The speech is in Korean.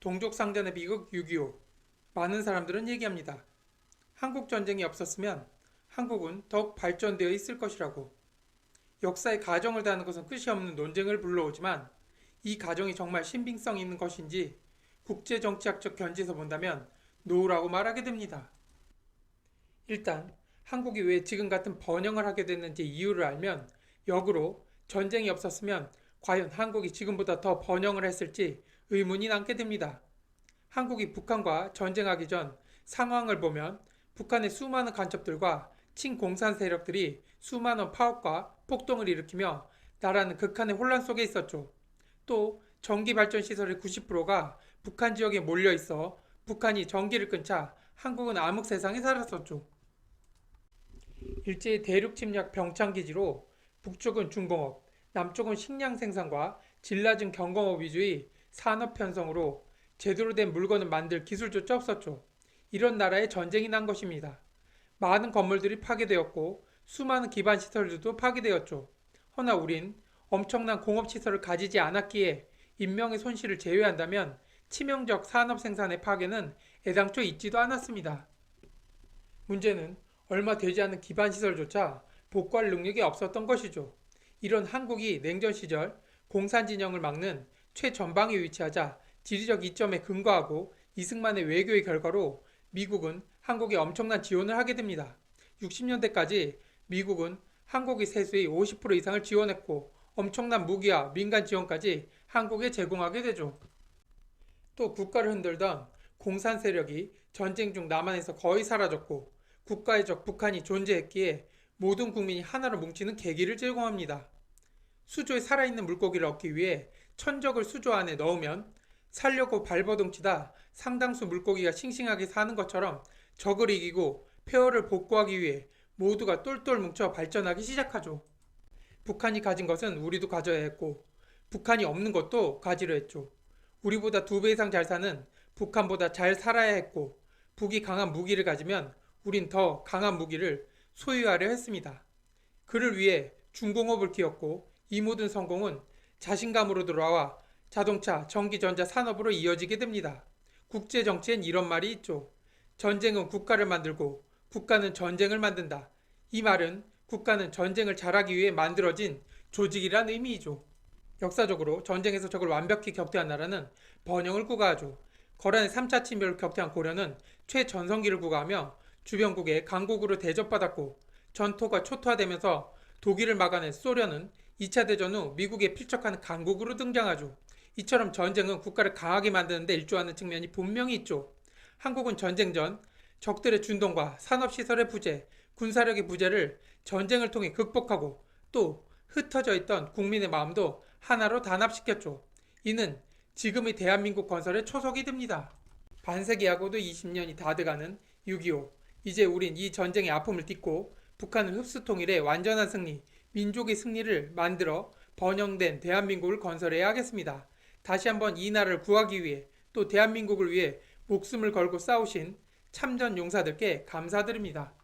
동족 상전의 비극 6.25 많은 사람들은 얘기합니다. 한국 전쟁이 없었으면 한국은 더욱 발전되어 있을 것이라고. 역사의 가정을 다하는 것은 끝이 없는 논쟁을 불러오지만 이 가정이 정말 신빙성 있는 것인지 국제 정치학적 견지에서 본다면 노라고 말하게 됩니다. 일단 한국이 왜 지금 같은 번영을 하게 됐는지 이유를 알면 역으로 전쟁이 없었으면 과연 한국이 지금보다 더 번영을 했을지 의문이 남게 됩니다. 한국이 북한과 전쟁하기 전 상황을 보면 북한의 수많은 간첩들과 친공산 세력들이 수많은 파업과 폭동을 일으키며 나라는 극한의 혼란 속에 있었죠. 또 전기 발전 시설의 90%가 북한 지역에 몰려 있어 북한이 전기를 끊자 한국은 암흑 세상에 살았었죠. 일제의 대륙 침략 병창 기지로 북쪽은 중공업, 남쪽은 식량 생산과 질 낮은 경공업 위주의 산업 편성으로 제대로 된 물건을 만들 기술조차 없었죠. 이런 나라에 전쟁이 난 것입니다. 많은 건물들이 파괴되었고 수많은 기반 시설들도 파괴되었죠. 허나 우린 엄청난 공업 시설을 가지지 않았기에 인명의 손실을 제외한다면 치명적 산업 생산의 파괴는 애당초 있지도 않았습니다. 문제는 얼마 되지 않은 기반 시설조차 복구할 능력이 없었던 것이죠. 이런 한국이 냉전 시절 공산 진영을 막는 최전방에 위치하자 지리적 이점에 근거하고 이승만의 외교의 결과로 미국은 한국에 엄청난 지원을 하게 됩니다. 60년대까지 미국은 한국의 세수의 50% 이상을 지원했고 엄청난 무기와 민간 지원까지 한국에 제공하게 되죠. 또 국가를 흔들던 공산 세력이 전쟁 중 남한에서 거의 사라졌고 국가의 적 북한이 존재했기에 모든 국민이 하나로 뭉치는 계기를 제공합니다. 수조에 살아있는 물고기를 얻기 위해 천적을 수조 안에 넣으면 살려고 발버둥치다 상당수 물고기가 싱싱하게 사는 것처럼 적을 이기고 폐허를 복구하기 위해 모두가 똘똘 뭉쳐 발전하기 시작하죠. 북한이 가진 것은 우리도 가져야 했고 북한이 없는 것도 가지려 했죠. 우리보다 두 배 이상 잘 사는 북한보다 잘 살아야 했고 북이 강한 무기를 가지면 우린 더 강한 무기를 소유하려 했습니다. 그를 위해 중공업을 키웠고 이 모든 성공은 자신감으로 돌아와 자동차, 전기전자 산업으로 이어지게 됩니다. 국제 정치엔 이런 말이 있죠. 전쟁은 국가를 만들고 국가는 전쟁을 만든다. 이 말은 국가는 전쟁을 잘하기 위해 만들어진 조직이란 의미이죠. 역사적으로 전쟁에서 적을 완벽히 격퇴한 나라는 번영을 구가하죠. 거란의 3차 침멸을 격퇴한 고려는 최전성기를 구가하며 주변국의 강국으로 대접받았고 전토가 초토화되면서 독일을 막아낸 소련은 2차 대전 후 미국에 필적하는 강국으로 등장하죠. 이처럼 전쟁은 국가를 강하게 만드는데 일조하는 측면이 분명히 있죠. 한국은 전쟁 전 적들의 준동과 산업시설의 부재, 군사력의 부재를 전쟁을 통해 극복하고 또 흩어져 있던 국민의 마음도 하나로 단합시켰죠. 이는 지금의 대한민국 건설의 초석이 됩니다. 반세기하고도 20년이 다 돼가는 6.25. 이제 우린 이 전쟁의 아픔을 딛고 북한을 흡수 통일의 완전한 승리, 민족의 승리를 만들어 번영된 대한민국을 건설해야 하겠습니다. 다시 한번 이 나라를 구하기 위해 또 대한민국을 위해 목숨을 걸고 싸우신 참전 용사들께 감사드립니다.